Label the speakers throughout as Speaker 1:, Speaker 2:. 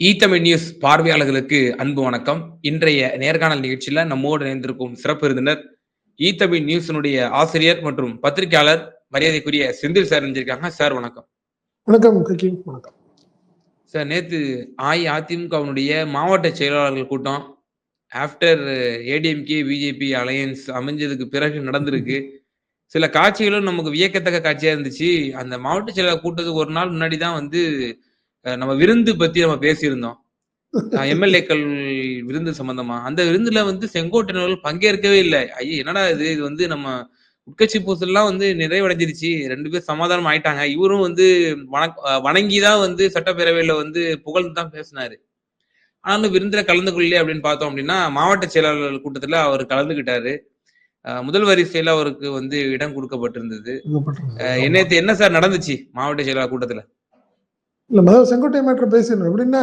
Speaker 1: ஈ Tamil news பார்வையாளர்களுக்கு அன்பு வணக்கம். இன்றைய நேர்காணல் நிகழ்ச்சியில நம்மோடு இணைந்திருக்கும் சிறப்பு விருந்தினர் ஈ தமிழ் நியூஸினுடைய ஆசிரியர் மற்றும் பத்திரிகையாளர் மரியாதைக்குரிய செந்தில் சார் இணைஞ்சிருக்காங்க. சார் வணக்கம்.
Speaker 2: வணக்கம் வணக்கம்.
Speaker 1: சார் நேத்து அஇஅதிமுகவினுடைய மாவட்ட செயலாளர்கள் கூட்டம் ஆஃப்டர் ஏடிஎம்கே பிஜேபி அலையன்ஸ் அமைஞ்சதுக்கு பிறகு நடந்திருக்கு. சில காட்சிகளும் நமக்கு வியக்கத்தக்க காட்சியா இருந்துச்சு. அந்த மாவட்ட செயலாளர் கூட்டத்துக்கு ஒரு நாள் முன்னாடி தான் வந்து நம்ம விருந்து பத்தி நம்ம பேசியிருந்தோம். எம்எல்ஏக்கள் விருந்து சம்பந்தமா. அந்த விருந்துல வந்து செங்கோட்டையர்கள் பங்கேற்கவே இல்லை. ஐயா என்னடா இது? இது வந்து நம்ம உட்கட்சி பூசல்லாம் வந்து நிறைவடைஞ்சிருச்சு. ரெண்டு பேர் சமாதானம் ஆயிட்டாங்க. இவரும் வந்து வணங்கி தான் வந்து சட்டப்பேரவையில வந்து புகழ்ந்து தான் பேசினாரு. ஆனாலும் விருந்துல கலந்து கொள்ளலையே அப்படின்னு பார்த்தோம் அப்படின்னா மாவட்ட செயலாளர் கூட்டத்துல அவர் கலந்துகிட்டாரு. முதல் வரிசையில அவருக்கு வந்து இடம் கொடுக்கப்பட்டிருந்தது. என்னத்து என்ன சார் நடந்துச்சு மாவட்ட செயலாளர் கூட்டத்துல?
Speaker 2: இல்ல முதல்ல செங்கோட்டை மேட்டர் பேசிடணும் எப்படின்னா.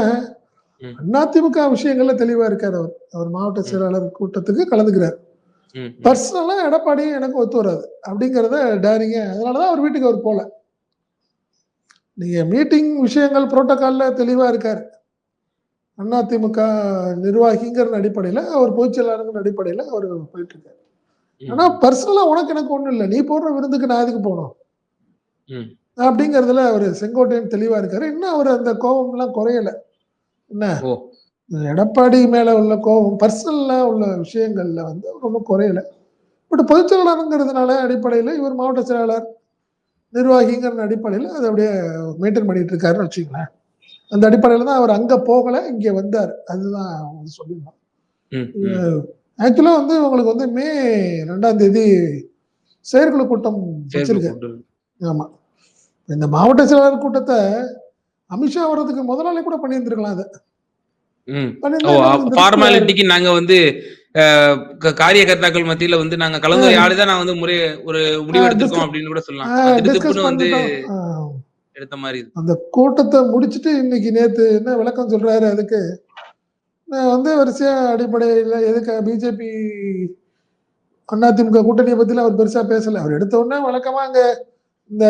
Speaker 2: அதிமுக விஷயங்கள்ல தெளிவா இருக்காரு அவர். அவர் மாவட்ட செயலாளர் கூட்டத்துக்கு கலந்துக்கிறார். பர்சனலா எடப்பாடியும் எனக்கு ஒத்து வராது. அப்படிங்கறத டேரிங்க அதனாலதான் அவர் வீட்டுக்கு அவர் போல. நீங்க மீட்டிங் விஷயங்கள் புரோட்டோகால்ல தெளிவா இருக்காரு. அதிமுக நிர்வாகிங்கிற அடிப்படையில அவர் பொதுச் செயலாளருங்கிற அடிப்படையில அவர் போயிட்டு இருக்காரு ஆனா பர்சனலா உனக்கு எனக்கு ஒண்ணும் இல்லை. நீ போடுற விருந்துக்கு நான் எதுக்கு போகணும்?
Speaker 1: ம்.
Speaker 2: அப்படிங்கறதுல அவர் செங்கோட்டையன் தெளிவா இருக்காரு. இன்னும் அவர் அந்த கோபம் எல்லாம் குறையல. என்ன? எடப்பாடி மேல உள்ள கோபம் பர்சனலா உள்ள விஷயங்கள்ல வந்து ரொம்ப குறையல. பட் பொதுச் செயலாளருங்கிறதுனால அடிப்படையில இவர் மாவட்ட செயலாளர் நிர்வாகிங்கிற அடிப்படையில அதை அப்படியே மெயின்டைன் பண்ணிட்டு இருக்காருன்னு வச்சுங்களேன் அந்த அடிப்படையில தான் அவர் அங்க போகல இங்க வந்தார். அதுதான் சொல்லியிருந்தோம்.
Speaker 1: ம், ம்.
Speaker 2: ஆக்சுவலா வந்து உங்களுக்கு வந்து மே ரெண்டாம் தேதி செயற்குழு கூட்டம் வச்சிருக்காரு
Speaker 1: செயற்குழு
Speaker 2: ஆமா. இந்த மாவட்ட செயலாளர் கூட்டத்தை அமித்ஷா வர்றதுக்கு முதல் நாளே கூட பண்ணியிருந்திருக்கலாம் அதை.
Speaker 1: ஃபார்மாலிட்டிக்கு நாங்க வந்து காரியகர்த்தாக்கள் மத்தியில வந்து நாங்க கலந்துரையாடி தான் நான் வந்து முறை ஒரு முடிவு
Speaker 2: discuss-
Speaker 1: அப்படின்னு கூட சொல்லலாம். வந்து எடுத்த மாதிரி.
Speaker 2: அந்த கூட்டத்தை முடிச்சிட்டு இன்னைக்கு நேத்து என்ன விளக்கம் சொல்றாரு அதுக்கு? நான் வந்து வரிசையா அடிப்படையில் எதுக்கு பிஜேபி அதிமுக கூட்டணியை பத்திலாம் அவர் பெருசா பேசல. அவர் எடுத்த உடனே வழக்கமா அங்க இந்த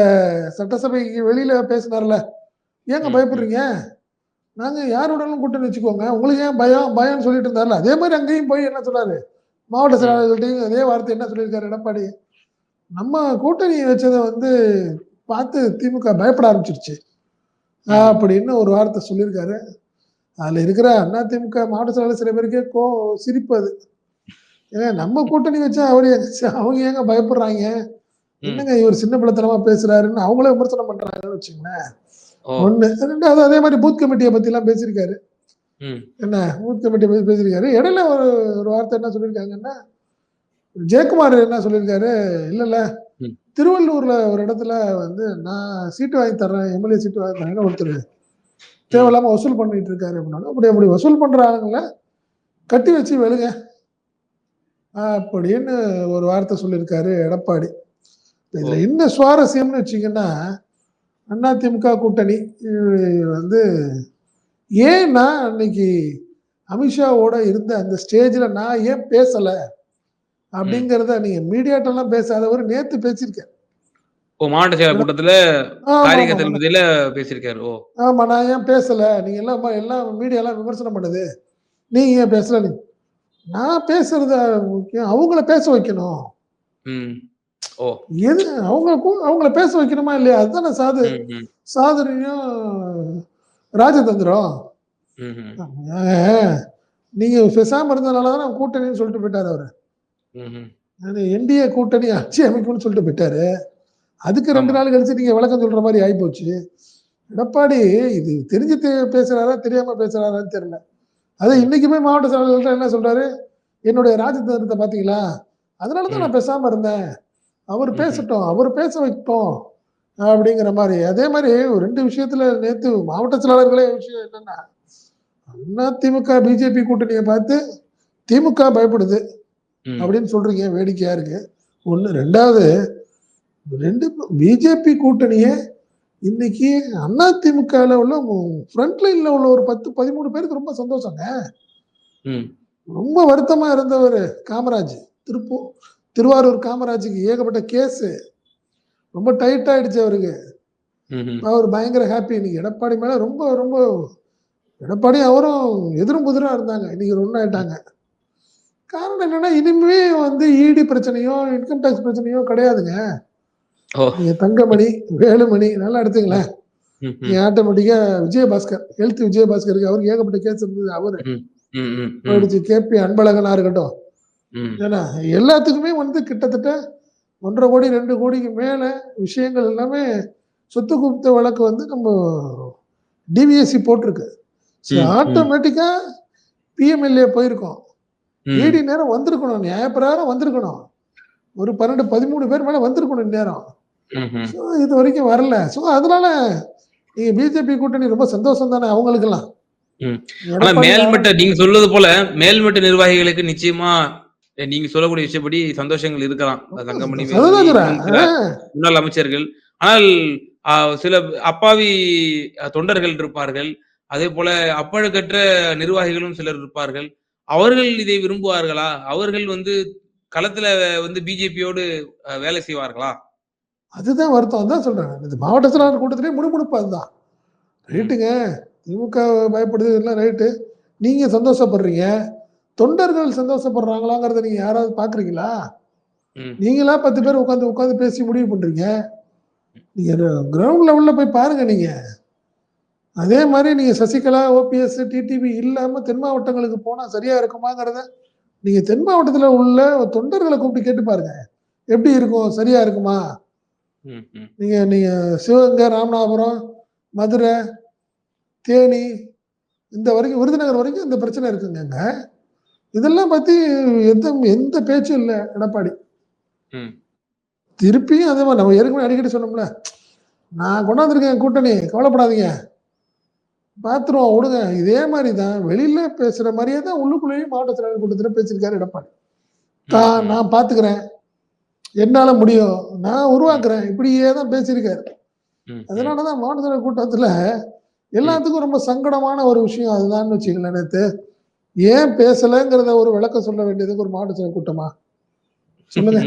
Speaker 2: சட்டசபைக்கு வெளியில பேசினார்ல. ஏங்க பயப்படுறீங்க? நாங்க யாரோடனும் கூட்டணி வச்சுக்கோங்க. உங்களுக்கு ஏன் பயம் பயம்னு சொல்லிட்டு இருந்தார்ல? அதே மாதிரி அங்கேயும் போய் என்ன சொன்னாரு? மாவட்ட செயலாளர்கள்ட்டையும் அதே வார்த்தை என்ன சொல்லியிருக்காரு எடப்பாடி? நம்ம கூட்டணி வச்சதை வந்து பார்த்து திமுக பயப்பட ஆரம்பிச்சிருச்சு. அப்படின்னு ஒரு வார்த்தை சொல்லியிருக்காரு. அதுல இருக்கிற அண்ணா திமுக மாவட்ட செயலாளர் சில பேருக்கே கோ சிரிப்பு அது. ஏங்க நம்ம கூட்டணி வச்சா அவர் அவங்க ஏங்க பயப்படுறாங்க. என்னங்க இவர் சின்ன பிள்ளைத்தனமா பேசுறாருன்னு அவங்களே விமர்சனம் பண்றாங்கன்னு வச்சுங்களேன் ஒண்ணு ரெண்டாவது அதே மாதிரி பூத் கமிட்டியை பத்தி எல்லாம் பேசியிருக்காரு என்ன பூத் கமிட்டியை பத்தி பேசியிருக்காரு. இடையில ஒரு ஒரு வார்த்தை என்ன சொல்லியிருக்காங்கன்னா ஜெயக்குமார் என்ன சொல்லியிருக்காரு இல்ல இல்ல. திருவள்ளூர்ல ஒரு இடத்துல வந்து நான் சீட்டு வாங்கி தர்றேன் எம்எல்ஏ சீட்டு வாங்கி தரேன்னு ஒருத்தர் தேவையில்லாம வசூல் பண்ணிட்டு இருக்காரு அப்படின்னா அப்படி அப்படி வசூல் பண்ற ஆளுங்கள கட்டி வச்சு வெளுங்க. அப்படின்னு ஒரு வார்த்தை சொல்லியிருக்காரு எடப்பாடி. இதுல என்ன சுவாரஸ்யம்னு வச்சீங்கன்னா அதிமுக கூட்டணி வந்து ஏன்னா அன்னைக்கு அமித்ஷாவோட இருந்த அந்த ஸ்டேஜ்ல நான் ஏன் பேசல அப்படிங்கறத நீங்க மீடியாட்டெல்லாம் பேசாதவர் நேத்து பேசியிருக்கேன்.
Speaker 1: மாவட்ட செயலாளர் கூட்டத்துல பேசியிருக்காரு. ஓ.
Speaker 2: ஆமா நான் ஏன் பேசல? நீங்க எல்லாம் எல்லாம் மீடியா எல்லாம் விமர்சனம் பண்ணுது. நீங்க ஏன் பேசல? நீ நான் பேசுறத முக்கியம் அவங்கள பேச வைக்கணும். எது அவங்க கூ- அவங்கள பேச வைக்கணுமா இல்லையா? அதுதானே சாது. சாதுரியம் ராஜதந்திரம். நீங்க பேசாம இருந்ததுனால தான் கூட்டணின்னு சொல்லிட்டு போயிட்டாரு அவரு. என்டிஏ கூட்டணி ஆட்சி அமைக்கும்னு சொல்லிட்டு போயிட்டாரு. அதுக்கு ரெண்டு. நாள் கழிச்சு நீங்க விளக்கம் சொல்ற மாதிரி ஆயிப்போச்சு. எடப்பாடி இது தெரிஞ்சு பேசுறாரா தெரியாம பேசுறாரான்னு தெரியல. அது இன்னைக்குமே மாவட்ட செயலாளர்கள் என்ன சொல்றாரு? என்னுடைய ராஜதந்திரத்தை பாத்தீங்களா? அதனால தான் நான் பேசாம இருந்தேன். அவர். பேசட்டும் அவர் பேச வைக்கட்டும் அப்படிங்கிற மாதிரி அதே மாதிரி ஒரு ரெண்டு விஷயத்துல நேத்து மாவட்ட செயலாளர்களே விஷயம் என்னன்னா அதிமுக பிஜேபி கூட்டணியை பார்த்து திமுக பயப்படுது. அப்படின்னு சொல்றீங்க வேடிக்கையா இருக்கு ஒண்ணு ரெண்டாவது ரெண்டு பிஜேபி கூட்டணியே இன்னைக்கு அதிமுகல உள்ள ஃப்ரண்ட் லைன்ல உள்ள ஒரு பத்து பதிமூணு பேருக்கு ரொம்ப சந்தோஷங்க. ரொம்ப வருத்தமா இருந்தவர் காமராஜ் திருப்பூர் திருவாரூர் காமராஜுக்கு ஏகப்பட்ட கேஸ். ரொம்ப டைட் ஆயிடுச்சு அவருக்கு. அவர் பயங்கர ஹாப்பி இன்னைக்கு எடப்பாடி மேல ரொம்ப ரொம்ப எடப்பாடி அவரும் எதிரும் புதிரா இருந்தாங்க. இன்னைக்கு ஒன்றாயிட்டாங்க காரணம் என்னன்னா இனிமே வந்து இடி பிரச்சனையோ இன்கம் டேக்ஸ் பிரச்சனையோ கிடையாதுங்க. நீங்க தங்கமணி வேலுமணி நல்லா எடுத்துங்களேன் நீங்க ஆட்டோமேட்டிக்கா விஜயபாஸ்கர் ஹெல்த் விஜயபாஸ்கருக்கு அவருக்கு ஏகப்பட்ட கேஸ் இருந்தது. அவரு போயிடுச்சு. கேபி அன்பழகனா இருக்கட்டும். ஏன்னா எல்லாத்துக்குமே வந்து கிட்டத்தட்ட ஒன்றரை கோடி ரெண்டு கோடிக்கு மேல விஷயங்கள் எல்லாமே சொத்து குவித்த வழக்கு வந்து நம்ம டிவிஎஸ்சி போட்டிருக்கு
Speaker 1: ம், ம்.
Speaker 2: ஆட்டோமேட்டிக்கா பிஎம்எல்ஏ போயிருக்கோம். ஏடி நேரம் வந்திருக்கணும் நியாயப்பிரகாரம் வந்திருக்கணும் ஒரு பன்னெண்டு பதிமூணு பேர் மேல வந்திருக்கணும் இந்நேரம்
Speaker 1: ம், ம்.
Speaker 2: ஸோ இது வரைக்கும் வரல ஸோ அதனால நீங்க பிஜேபி கூட்டணி ரொம்ப சந்தோஷம் தானே அவங்களுக்கெல்லாம்
Speaker 1: ம். ஆனா
Speaker 2: எடப்பாடி
Speaker 1: மேல்மட்ட நீங்க சொல்வது போல மேல்மட்ட நிர்வாகிகளுக்கு நிச்சயமா நீங்க சொல்லக்கூடிய விஷயப்படி சந்தோஷங்கள் இருக்கலாம். தங்கமணி முன்னாள் அமைச்சர்கள். ஆனால் சில அப்பாவி தொண்டர்கள் இருப்பார்கள். அதே போல அப்பழுக்கற்ற நிர்வாகிகளும் சிலர் இருப்பார்கள். அவர்கள் இதை விரும்புவார்களா? அவர்கள் வந்து களத்துல வந்து பிஜேபியோடு வேலை செய்வார்களா?
Speaker 2: அதுதான் வருத்தம். தான் சொல்றேன் இது மாவட்ட செயலாளர் கூட்டத்திலே முணுமுணுப்பு அதுதான். ரைட்டுங்க. திமுக பயப்படுது எல்லாம் ரைட்டு. நீங்க சந்தோஷப்படுறீங்க. தொண்டர்கள் சந்தோஷப்படுறாங்களாங்கிறத நீங்க யாராவது பாக்குறீங்களா. நீங்களா பத்து பேர் உட்காந்து உட்காந்து பேசி முடிவு பண்றீங்க? நீங்க கிரவுண்ட் லெவல்ல போய் பாருங்க நீங்க. அதே மாதிரி நீங்க சசிகலா ஓபிஎஸ் டிடிவி இல்லாம தென் மாவட்டங்களுக்கு போனா சரியா இருக்குமாங்கிறத நீங்க தென் மாவட்டத்துல உள்ள தொண்டர்களை கூப்பிட்டு கேட்டு பாருங்க. எப்படி இருக்கும்? சரியா இருக்குமா. நீங்க நீங்க சிவகங்கை ராமநாதபுரம் மதுரை தேனி இந்த வரைக்கும் விருதுநகர் வரைக்கும் இந்த பிரச்சனை இருக்குங்க இதெல்லாம் பத்தி எந்த எந்த பேச்சும் இல்லை எடப்பாடி. திருப்பியும் அதே மாதிரி நம்ம ஏற்கனவே அடிக்கடி சொன்னோம்ல நான் கொண்டாந்துருக்கேன் கூட்டணி கவலைப்படாதீங்க. பார்த்துருவோம் விடுங்க இதே மாதிரி தான் வெளியில பேசுற மாதிரியே தான் உள்ளுக்குள்ளேயும் மாவட்ட செயலாளர் கூட்டத்தில் பேசியிருக்காரு எடப்பாடி. தான் நான் பார்த்துக்கிறேன் என்னால முடியும். நான் உருவாக்குறேன். இப்படியே தான் பேசியிருக்காரு. அதனாலதான் மாவட்ட செயலர் கூட்டத்துல எல்லாத்துக்கும் ரொம்ப சங்கடமான ஒரு விஷயம் அதுதான் வச்சுக்கல நேத்து. ஏன் பேசலைங்கிறத ஒரு விளக்கம் சொல்ல வேண்டியதுக்கு ஒரு மாவட்ட செயலர் கூட்டமா? சொல்லுங்க.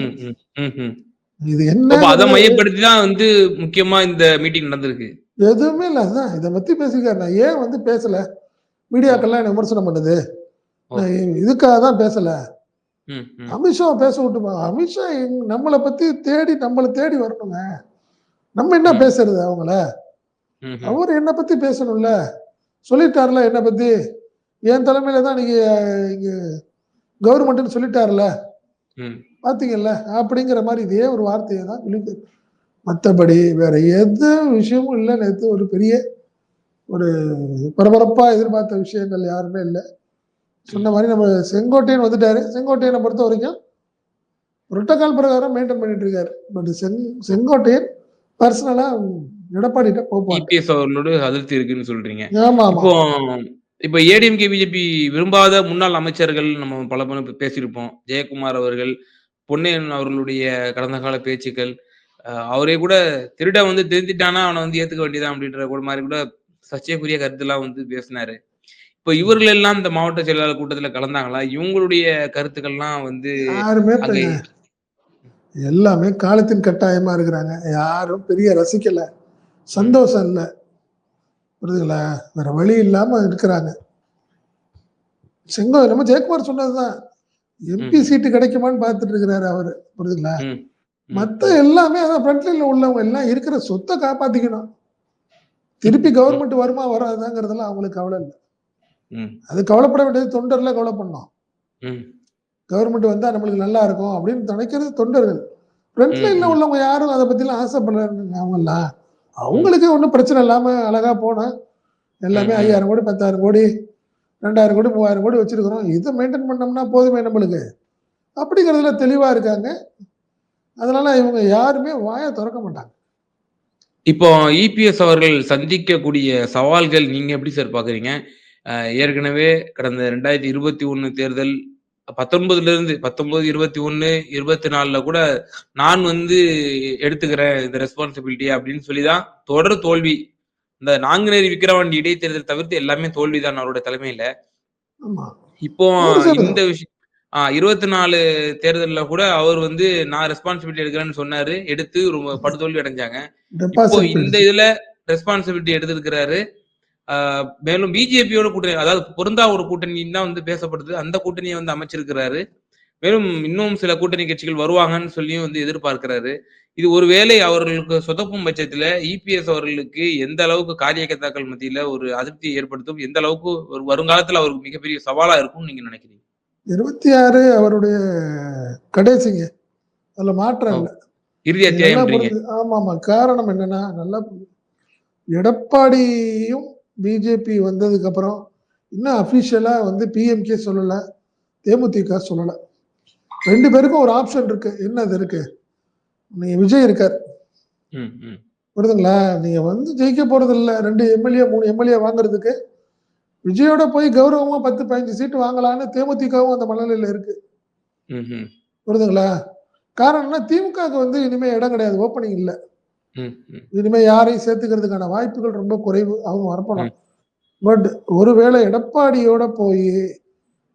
Speaker 2: இது
Speaker 1: அப்ப அதை
Speaker 2: என்ன
Speaker 1: மையப்படுத்தி தான் வந்து முக்கியமா இந்த மீட்டிங் நடந்திருக்கு.
Speaker 2: எதுவுமே இல்ல அதுதான் இதை பத்தி பேசியிருக்காரு. நான் ஏன் வந்து பேசல? மீடியாக்கெல்லாம் என்ன விமர்சனம் பண்ணுது. இதுக்காக தான் பேசல. அமித்ஷா பேச விட்டுமா? அமித்ஷா நம்மளை பத்தி தேடி நம்மளை தேடி வரணுங்க நம்ம என்ன. பேசுறது அவங்கள. அவர் என்ன பத்தி பேசணும்ல? சொல்லிட்டார்ல என்ன பத்தி? என் தலைமையில தான் நீங்க இங்க கவர்மெண்ட்னு சொல்லிட்டார்ல. பாத்தீங்கல்ல? அப்படிங்கிற மாதிரி இதே ஒரு வார்த்தையை தான் சொல்லி மற்றபடி வேற எந்த விஷயமும் இல்லை. நேற்று ஒரு பெரிய ஒரு பரபரப்பா எதிர்பார்த்த விஷயங்கள் யாருமே இல்லை. சொன்ன மாதிரி நம்ம செங்கோட்டையன் வந்துட்டாரு. செங்கோட்டையனை பொறுத்த வரைக்கும் புரோட்டோகால் பிரகாரம் மெயின்டைன் பண்ணிட்டு இருக்காரு. பட் செங் செங்கோட்டையன் பர்சனலா
Speaker 1: இபிஎஸ் அவர்களோடு அதிருப்தி இருக்குன்னு சொல்றீங்க.
Speaker 2: ஆமா ஆமா.
Speaker 1: இப்போ ஏடிஎம்கே பிஜேபி விரும்பாத முன்னாள் அமைச்சர்கள் நம்ம பல முறை பேசியிருப்போம். ஜெயக்குமார் அவர்கள் பொன்னையன் அவர்களுடைய கடந்த கால பேச்சுக்கள் அவரே கூட திருட வந்து திருந்திட்டானா அவனை வந்து ஏத்துக்க வேண்டியதான் அப்படின்ற கூட மாதிரி கூட சர்ச்சைக்குரிய கருத்துலாம் வந்து பேசினாரு. இப்போ இவர்கள் எல்லாம் இந்த மாவட்ட செயலாளர் கூட்டத்துல கலந்தாங்களா? இவங்களுடைய கருத்துக்கள்லாம் வந்து
Speaker 2: எல்லாமே காலத்தின் கட்டாயமா இருக்கிறாங்க. யாரும் பெரிய ரசிக்கல. சந்தோஷம் இல்லை. புரியுதுங்களா? வேற வழி இல்லாம இருக்கிறாங்க. செங்கோ நம்ம ஜெயக்குமார் சொன்னதுதான். எம்பி. சீட்டு கிடைக்குமான்னு பார்த்துட்டு இருக்கிறாரு அவரு. புரியுதுங்களா?
Speaker 1: ம், ம்,
Speaker 2: மத்த எல்லாமே அதான் ஃப்ரண்ட்லைன்ல உள்ளவங்க எல்லாம் இருக்கிற சொத்தை காப்பாத்திக்கணும். திருப்பி கவர்மெண்ட் வருமா வராதாங்கிறதெல்லாம் அவங்களுக்கு கவலை இல்லை. அது கவலைப்பட வேண்டியது தொண்டர்ல கவலை பண்ணோம் கவர்மெண்ட் வந்தா நம்மளுக்கு நல்லா இருக்கும் அப்படின்னு நினைக்கிறது தொண்டர்கள். ஃப்ரண்ட் லைன்ல
Speaker 1: ம்.
Speaker 2: உள்ளவங்க யாரும் அதை பத்திலாம் ஆசைப்படுறாங்க அவங்கெல்லாம் அவங்களுக்கு ஒன்றும் பிரச்சனை இல்லாம அழகா போனா எல்லாமே. ஐயாயிரம் கோடி பத்தாயிரம் கோடி ரெண்டாயிரம் கோடி மூவாயிரம் கோடி வச்சிருக்கிறோம். இதை மெயின்டைன் பண்ணோம்னா போதுமே நம்மளுக்கு. அப்படிங்கிறதுல தெளிவா இருக்காங்க. அதனால இவங்க யாருமே வாயை திறக்க மாட்டாங்க.
Speaker 1: இப்போ இபிஎஸ் அவர்கள் சந்திக்கக்கூடிய சவால்கள் நீங்க எப்படி சார் பாக்குறீங்க? அஹ் ஏற்கனவே கடந்த ரெண்டாயிரத்தி இருபத்தி ஒண்ணு தேர்தல் பத்தொன்பதுல இருந்து பத்தொன்பது இருபத்தி ஒண்ணு இருபத்தி நாலுல கூட நான் வந்து எடுத்துக்கிறேன் இந்த ரெஸ்பான்சிபிலிட்டி அப்படின்னு சொல்லிதான் தொடர் தோல்வி. இந்த நாங்குநேரி விக்கிரவாண்டி இடைத்தேர்தல் தவிர்த்து எல்லாமே தோல்விதான் அவருடைய தலைமையில. இப்போ. இந்த விஷயம் ஆஹ் இருபத்தி நாலு தேர்தல்ல கூட அவர் வந்து நான் ரெஸ்பான்சிபிலிட்டி எடுக்கிறேன்னு சொன்னாரு. எடுத்து ரொம்ப படுதோல்வி அடைஞ்சாங்க. இப்போ இந்த இதுல ரெஸ்பான்சிபிலிட்டி எடுத்திருக்கிறாரு. மேலும் பிஜேபியோட கூட்டணி அதாவது பொருந்தா ஒரு கூட்டணின்னு தான் வந்து பேசப்படுது. அந்த கூட்டணியை வந்து அமைச்சிருக்கிறாரு. மேலும் இன்னும் சில கூட்டணி கட்சிகள் வருவாங்கன்னு சொல்லியும் வந்து எதிர்பார்க்கிறாரு. இது ஒருவேளை அவர்களுக்கு சொதப்பும் பட்சத்துல இபிஎஸ் அவர்களுக்கு எந்த அளவுக்கு காரியகர்த்தாக்கள் மத்தியில ஒரு அதிருப்தியை ஏற்படுத்தும் எந்த அளவுக்கு ஒரு வருங்காலத்துல அவருக்கு மிகப்பெரிய சவாலா இருக்கும்னு நீங்க நினைக்கிறீங்க?
Speaker 2: இருபத்தி ஆறு அவருடைய கடைசிங்க. அதுல மாற்றம் இல்லை.
Speaker 1: இறுதி அத்தியாயம்
Speaker 2: ஆமா ஆமா காரணம் என்னன்னா நல்லா எடப்பாடியும் பிஜேபி வந்ததுக்கு அப்புறம் இன்னும் அபிஷியலா வந்து பிஎம்கே சொல்லல தேமுதிக சொல்லல. ரெண்டு பேருக்கும் ஒரு ஆப்ஷன் இருக்கு. என்ன அது இருக்கு? நீங்க விஜய் இருக்கார்.
Speaker 1: ம், ம்.
Speaker 2: புரியுதுங்களா? நீங்க வந்து ஜெயிக்க போறது இல்ல ரெண்டு எம்எல்ஏ மூணு எம்எல்ஏ வாங்குறதுக்கு. விஜயோட போய் கௌரவமா பத்து பதினஞ்சு சீட்டு வாங்கலான்னு தேமுதிகவும் அந்த மனநிலையில இருக்கு. புரியுதுங்களா? காரணம்னா திமுகவுக்கு வந்து இனிமே இடம் கிடையாது. ஓப்பனிங் இல்ல. இனிமே யாரையும் சேர்த்துக்கிறதுக்கான வாய்ப்புகள் ரொம்ப குறைவு. அவங்க வரப்போலாம் பட் ஒருவேளை எடப்பாடியோட போய்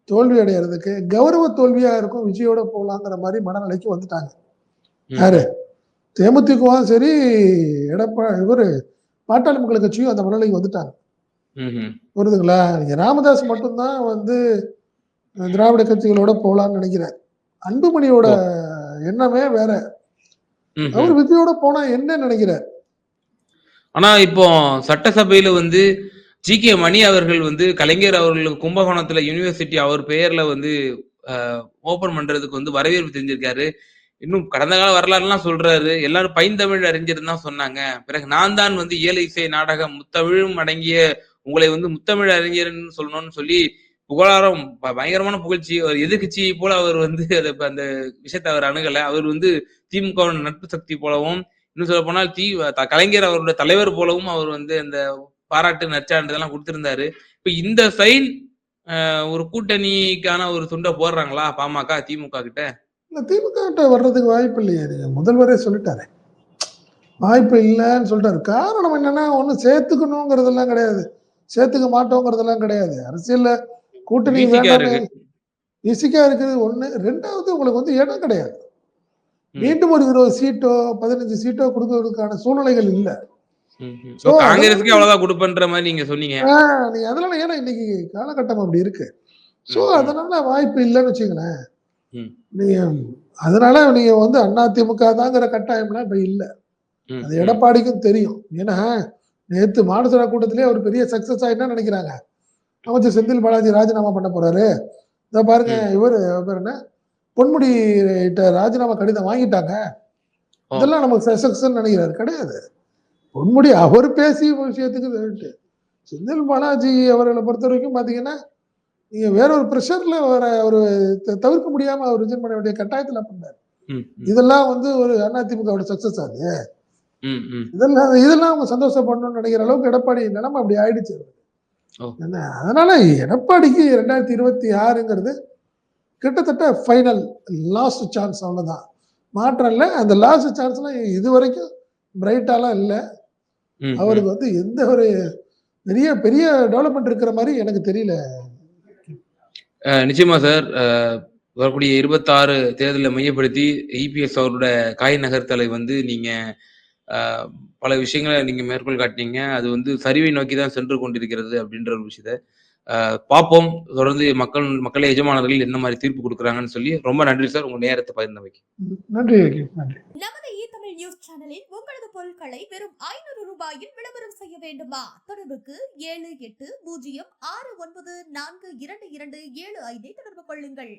Speaker 2: தோல்வி அடைகிறதுக்கு கௌரவ தோல்வியா இருக்கும் விஜயோட போகலாங்கிற மாதிரி மனநிலைக்கு வந்துட்டாங்க. யாரு? தேமுதிகவும் சரி எடப்பா இவரு பாட்டாளி மக்கள் கட்சியும் அந்த மனநிலைக்கு வந்துட்டாங்க. புரியுதுங்களா? நீங்க ராமதாஸ் மட்டும்தான் வந்து திராவிட கட்சிகளோட போகலான்னு நினைக்கிறார் அன்புமணியோட எண்ணமே வேற. அவர் விஜயோட போனா என்ன நினைக்கிறார்?
Speaker 1: ஆனா இப்போ சட்டசபையில வந்து ஜி கே மணி அவர்கள் வந்து கலைஞர் அவர்களுக்கு கும்பகோணத்துல யூனிவர்சிட்டி அவர் பெயர்ல வந்து ஓபன் பண்றதுக்கு வந்து வரவேற்பு தெரிஞ்சிருக்காரு. இன்னும் கடந்த கால வரலாறுலாம் சொல்றாரு. எல்லாரும் பைந்தமிழ் அறிஞர் தான் சொன்னாங்க. பிறகு நான் தான் வந்து இயல் இசை நாடகம் முத்தமிழும் அடங்கிய உங்களை வந்து முத்தமிழ் அறிஞர்னு சொல்லணும்னு சொல்லி புகழாரம் ப- பயங்கரமான புகழ்ச்சி. அவர் எதிர்கட்சியை போல அவர் வந்து அதை அந்த விஷயத்தை அவர் அணுகல. அவர் வந்து திமுக நட்பு சக்தி போலவும் இன்னும் சொல்ல போனால் தி த- கலைஞர் அவருடைய தலைவர் போலவும் அவர் வந்து அந்த பாராட்டு நற்சான்றிதெல்லாம் கொடுத்திருந்தாரு. இப்ப இந்த சைன் ஒரு கூட்டணிக்கான ஒரு துண்டை போடுறாங்களா பாமக திமுக கிட்ட?
Speaker 2: இல்ல திமுக கிட்ட வர்றதுக்கு வாய்ப்பு இல்லையே. நீங்க முதல்வரே சொல்லிட்டாரு. வாய்ப்பு இல்லைன்னு சொல்லிட்டாரு. காரணம் என்னன்னா ஒன்றும் சேர்த்துக்கணுங்கிறதெல்லாம் கிடையாது. சேர்த்துக்க மாட்டோங்கிறதெல்லாம் கிடையாது. அரசியல்ல கூட்டணி
Speaker 1: VCK
Speaker 2: வேண்டாம்
Speaker 1: இருக்கு.
Speaker 2: ஈஸிக்கா இருக்குது ஒண்ணு ரெண்டாவது உங்களுக்கு வந்து இடம் கிடையாது. மீண்டும் ஒரு இருபது சீட்டோ பதினஞ்சு சீட்டோ கொடுக்கறதுக்கான சூழ்நிலைகள் இல்ல
Speaker 1: காங்கிரஸுக்கே அவ்வளவுதான் கொடுப்பன்ற மாதிரி நீங்க சொன்னீங்க
Speaker 2: நீங்க அதனால ஏன்னா இன்னைக்கு காலகட்டம் அப்படி இருக்கு சோ. அதனால வாய்ப்பு இல்லைன்னு வச்சுங்களேன். நீங்க அதனால நீங்க வந்து அண்ணா திமுக தாங்கிற கட்டாயம்லாம் இப்ப இல்ல அது. எடப்பாடிக்கும் தெரியும் ஏன்னா நேத்து மாநசரா கூட்டத்திலே ஒரு பெரிய சக்சஸ் ஆயிட்டா நினைக்கிறாங்க அமைச்சர் செந்தில் பாலாஜி ராஜினாமா பண்ண போறாரு. இதை பாருங்க இவரு பேர் என்ன? பொன்முடி கிட்ட ராஜினாமா கடிதம் வாங்கிட்டாங்க. இதெல்லாம் நமக்கு சக்சஸ் நினைக்கிறாரு. கிடையாது. பொன்முடி அவர் பேசிய விஷயத்துக்கு செந்தில் பாலாஜி அவர்களை பொறுத்த வரைக்கும் பாத்தீங்கன்னா நீங்க வேற ஒரு ப்ரெஷர்ல வர ஒரு தவிர்க்க முடியாம அவர் ரிஜன் பண்ண வேண்டிய கட்டாயத்துல பண்ணாரு. இதெல்லாம் வந்து ஒரு அதிமுகவோட சக்சஸ் ஆகுது. இதெல்லாம் இதெல்லாம் அவங்க சந்தோஷப்படணும்னு நினைக்கிற அளவுக்கு எடப்பாடி நிலைமை அப்படி ஆயிடுச்சு. அதனால எடப்பாடிக்கு ரெண்டாயிரத்தி இருபத்தி ஆறுங்கிறது கிட்டத்தட்ட ஃபைனல் லாஸ்ட் சான்ஸ் அவ்வளவுதான். மாற்றம் இல்லை. அந்த லாஸ்ட் சான்ஸ்லாம் இது வரைக்கும் பிரைட்டாலாம் இல்லை. அவருக்கு வந்து எந்த ஒரு பெரிய பெரிய டெவலப்மெண்ட் இருக்கிற மாதிரி எனக்கு தெரியல.
Speaker 1: நிச்சயமா சார் வரக்கூடிய இருபத்தாறு தேர்தலை மையப்படுத்தி இபிஎஸ் அவரோட காய் நகர்த்தலை வந்து நீங்க பல விஷயங்களை நீங்க மேற்கோள் காட்டினீங்க. அது வந்து சரிவை நோக்கி தான் சென்று கொண்டிருக்கிறது அப்படின்ற ஒரு விஷயத்த பார்ப்போம். தொடர்ந்து மக்கள் மக்களே எஜமானர்கள் என்ன மாதிரி தீர்ப்பு கொடுக்குறாங்கன்னு சொல்லி ரொம்ப நன்றி சார். உங்க நேரத்தை பகிர்ந்தமைக்கு.
Speaker 2: நன்றி நன்றி.
Speaker 3: நமது இ தமிழ் நியூஸ் சேனலில் உங்களது பொருட்களை வெறும் ஐநூறு ரூபாயில் விளம்பரம் செய்ய வேண்டுமா? தொடர்புக்கு ஏழு எட்டு பூஜ்ஜியம் ஆறு ஒன்பது நான்கு இரண்டு இரண்டு ஏழு ஐந்தை தொடர்பு கொள்ளுங்கள்.